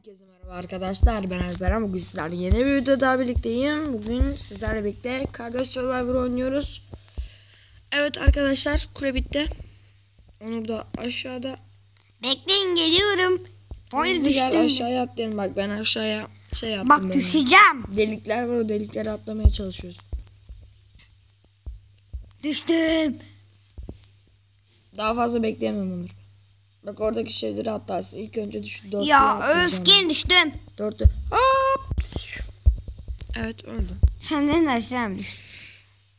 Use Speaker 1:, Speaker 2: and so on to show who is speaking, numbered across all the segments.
Speaker 1: Herkese merhaba arkadaşlar ben Alperen bugün sizlerle yeni bir videoda daha birlikteyim bugün sizlerle birlikte kardeş survivor oynuyoruz Evet arkadaşlar kule bitti Onur da aşağıda
Speaker 2: Bekleyin geliyorum. Oy
Speaker 1: Hızlı gel
Speaker 2: düştüm.
Speaker 1: aşağıya atlayalım bak ben aşağıya şey yaptım
Speaker 2: Bak
Speaker 1: böyle.
Speaker 2: düşeceğim.
Speaker 1: Delikler var o delikleri atlamaya çalışıyoruz
Speaker 2: Düştüm.
Speaker 1: Daha fazla bekleyemem Onur Bak oradaki şeyleri atlarsın ilk önce düş dörtlüğe
Speaker 2: Ya öfken düştüm.
Speaker 1: Dörtlü Hop! Evet öldüm
Speaker 2: Senden de aşağı mı?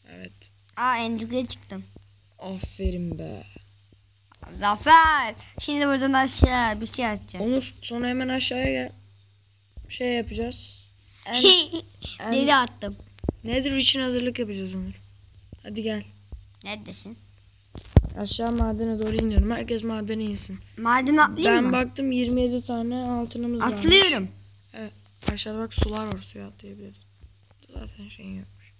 Speaker 1: Evet
Speaker 2: Aa endüge çıktım.
Speaker 1: Aferin be
Speaker 2: Zafer. Şimdi buradan aşağı bir şey atacağım.
Speaker 1: Onur sonra hemen aşağıya gel. Şey yapacağız. En, en-
Speaker 2: Deli attım.
Speaker 1: Nedir için hazırlık yapacağız Onur. Hadi gel.
Speaker 2: Neredesin?
Speaker 1: Aşağı madene doğru iniyorum. Herkes madene insin.
Speaker 2: Maden atlayayım
Speaker 1: Ben
Speaker 2: mı?
Speaker 1: baktım 27 tane altınımız var.
Speaker 2: Atlıyorum.
Speaker 1: Evet. Aşağıda bak sular var suya atlayabiliriz. Zaten şeyin yokmuş.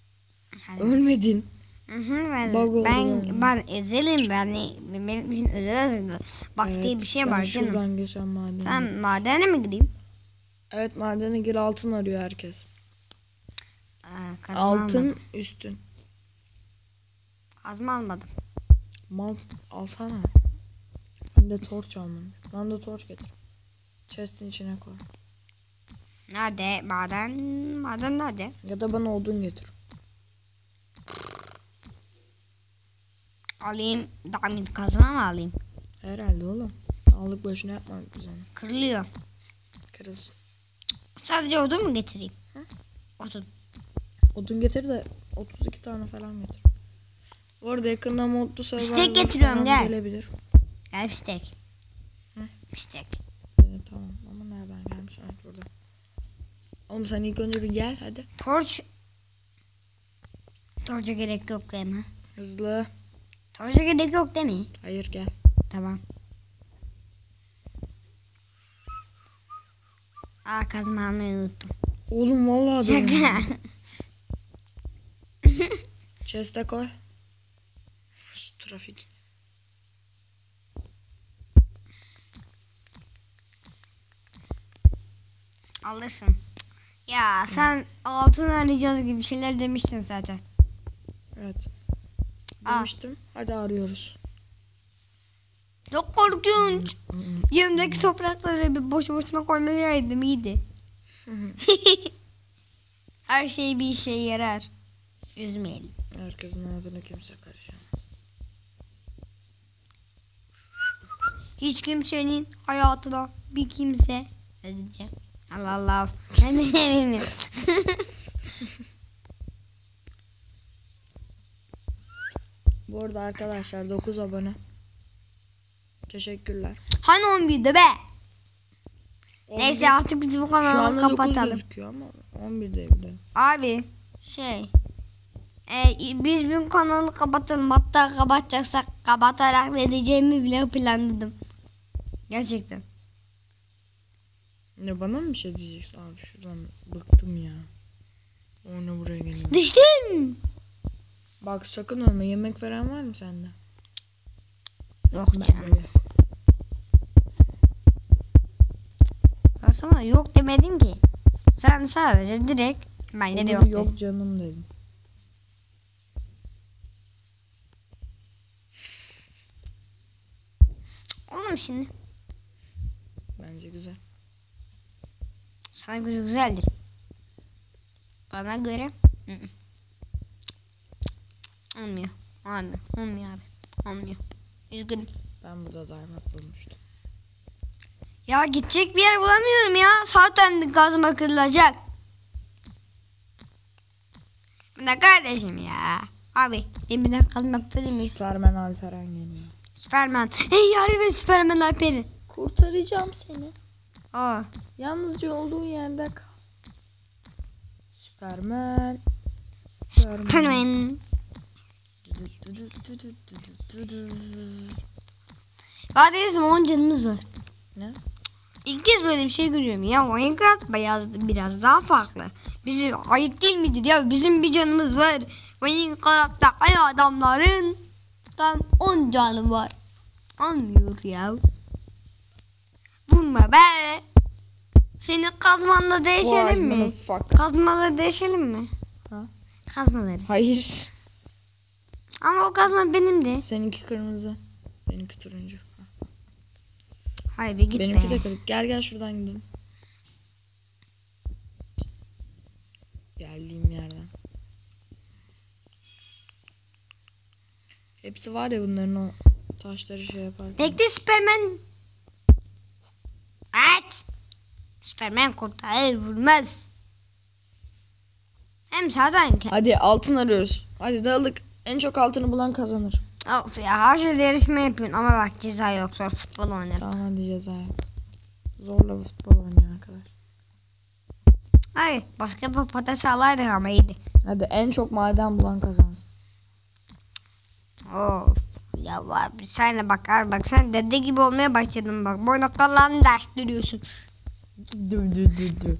Speaker 2: Hadi.
Speaker 1: Ölmedin.
Speaker 2: Hı hı, ben,
Speaker 1: Bug
Speaker 2: ben, ben özelim ben benim için özel hazırlı. Bak diye
Speaker 1: Evet,
Speaker 2: bir şey
Speaker 1: ben
Speaker 2: var canım.
Speaker 1: Şuradan geçen madene.
Speaker 2: Sen madene mi gireyim?
Speaker 1: Evet madene gir altın arıyor herkes.
Speaker 2: Aa,
Speaker 1: Altın
Speaker 2: almadım.
Speaker 1: üstün.
Speaker 2: Kazma almadım.
Speaker 1: Mal alsana. Ben de torç almam. Ben de torç getir. Chest'in içine koy.
Speaker 2: Nerede? Maden. Maden nerede?
Speaker 1: Ya da bana odun getir.
Speaker 2: Alayım. Diamond kazma mı alayım?
Speaker 1: Herhalde oğlum. Sağlık başına yapmadık biz onu.
Speaker 2: Kırılıyor.
Speaker 1: Kırılsın.
Speaker 2: Sadece odun mu getireyim? Odun.
Speaker 1: Odun getir de 32 tane falan getir. Bu arada yakında modlu serverler
Speaker 2: İstek getiriyorum, gel.
Speaker 1: gelebilir.
Speaker 2: Gel pistek.
Speaker 1: Hı?
Speaker 2: Pistek.
Speaker 1: Evet tamam ama nereden gelmiş? Evet burada. Oğlum sen ilk önce bir gel hadi.
Speaker 2: Torç. Torca gerek yok değil mi?
Speaker 1: Hızlı.
Speaker 2: Torca gerek yok değil mi?
Speaker 1: Hayır gel.
Speaker 2: Tamam. Aa kazma almayı unuttum.
Speaker 1: Oğlum vallahi.
Speaker 2: Şaka.
Speaker 1: Chest'e koy. Trafik.
Speaker 2: Alırsın. Ya sen altın arayacağız gibi şeyler demiştin zaten.
Speaker 1: Evet.
Speaker 2: Aa.
Speaker 1: Demiştim. Hadi arıyoruz.
Speaker 2: Çok korkunç. Yanımdaki toprakları bir boş boşuna koymayaydım iyiydi. Her şey bir işe yarar. Üzmeyelim.
Speaker 1: Herkesin ağzına kimse karışamaz.
Speaker 2: Hiç kimsenin hayatına bir kimse ne diyeceğim? Allah Allah. Ben de şey bilmiyorum.
Speaker 1: Bu arada arkadaşlar 9 abone. Teşekkürler.
Speaker 2: hani 11'de be? Neyse
Speaker 1: 11
Speaker 2: artık biz bu
Speaker 1: Şu
Speaker 2: kanalı
Speaker 1: anda 9
Speaker 2: kapatalım.
Speaker 1: gözüküyor ama 11 de bile.
Speaker 2: Abi şey e, biz bu kanalı kapatalım hatta kapatacaksak kapatarak ne diyeceğimi bile planladım. Gerçekten.
Speaker 1: Ne bana mı bir şey diyeceksin abi şuradan bıktım ya. Oyna buraya geliyor.
Speaker 2: Düştün.
Speaker 1: Bak sakın ölme yemek veren var mı sende?
Speaker 2: Yok canım. Ben sana yok demedim ki. Sen sadece direkt bende de
Speaker 1: Onur
Speaker 2: yok.
Speaker 1: yok canım dedim.
Speaker 2: Oğlum şimdi.
Speaker 1: Bence güzel.
Speaker 2: Sana göre güzeldir. Bana göre olmuyor. Olmuyor. Olmuyor abi. Olmuyor. Üzgünüm.
Speaker 1: Ben burada diamond bulmuştum.
Speaker 2: Ya gidecek bir yer bulamıyorum ya. Zaten gazıma kırılacak. Ne kardeşim ya. Abi deminden kalmak böyle miyiz?
Speaker 1: Superman Alperen geliyor.
Speaker 2: Süpermen. Hey yardım et Süpermen Alper'in.
Speaker 1: Kurtaracağım seni.
Speaker 2: Aa.
Speaker 1: Yalnızca olduğun yerde kal. Superman. Superman.
Speaker 2: Süpermen. Kardeşim 10 canımız var.
Speaker 1: Ne?
Speaker 2: İlk kez böyle bir şey görüyorum ya. Minecraft biraz, biraz daha farklı. Bizi ayıp değil midir ya? Bizim bir canımız var. Minecraft'ta ay adamların tam 10 canı var. Olmuyor ya. Vurma be. Senin kazmanla değişelim mi? Kazmaları değişelim mi?
Speaker 1: Ha?
Speaker 2: Kazmaları.
Speaker 1: Hayır.
Speaker 2: Ama o kazma benimdi.
Speaker 1: Seninki kırmızı. Benimki turuncu.
Speaker 2: Hayır bir git
Speaker 1: Benimki
Speaker 2: be.
Speaker 1: de kırık. Gel gel şuradan gidelim. Geldiğim yerden. Hepsi var ya bunların o taşları şey yaparken.
Speaker 2: Bekle Süpermen. Evet. Süpermen kurtarır vurmaz. Hem zaten ki.
Speaker 1: Hadi altın arıyoruz. Hadi dağılık. En çok altını bulan kazanır.
Speaker 2: Of ya her şeyde yarışma yapıyorsun ama bak ceza yok sonra futbol oynarım.
Speaker 1: Tamam hadi cezaya. Zorla bu futbol oynuyor arkadaş.
Speaker 2: Hayır bir patates alaydık ama iyiydi.
Speaker 1: Hadi en çok maden bulan kazansın.
Speaker 2: Of ya var sen de bak abi bak sen dede gibi olmaya başladın bak. Boynaklarla ders duruyorsun.
Speaker 1: Dur dur dur dur.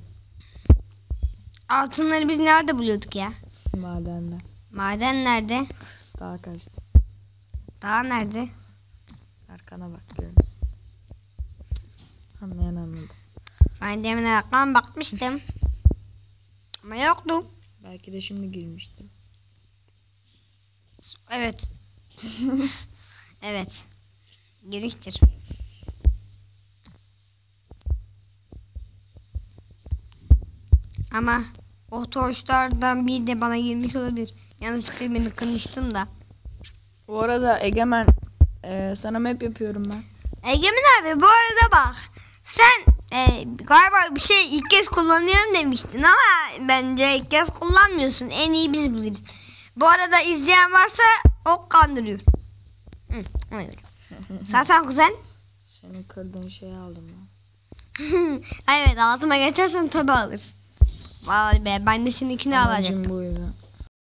Speaker 2: Altınları biz nerede buluyorduk ya?
Speaker 1: Madende.
Speaker 2: Maden nerede?
Speaker 1: Daha kaçtı.
Speaker 2: Daha nerede?
Speaker 1: Arkana bak görürsün. Anlayan anladı.
Speaker 2: Ben demin arkamdan bakmıştım. Ama yoktu.
Speaker 1: Belki de şimdi girmiştim.
Speaker 2: Evet. evet. Giriştir. Ama o torçlardan bir de bana girmiş olabilir. Yanlışlıkla beni kırmıştım da.
Speaker 1: Bu arada Egemen e, sana map yapıyorum ben.
Speaker 2: Egemen abi bu arada bak. Sen e, galiba bir şey ilk kez kullanıyorum demiştin ama bence ilk kez kullanmıyorsun. En iyi biz biliriz. Bu arada izleyen varsa o kandırıyor. Hı, göre. Zaten kuzen.
Speaker 1: Senin kırdığın şeyi aldım ben.
Speaker 2: evet altıma geçersen tabi alırsın. Vallahi be ben de seninkini.
Speaker 1: Amacım buydu.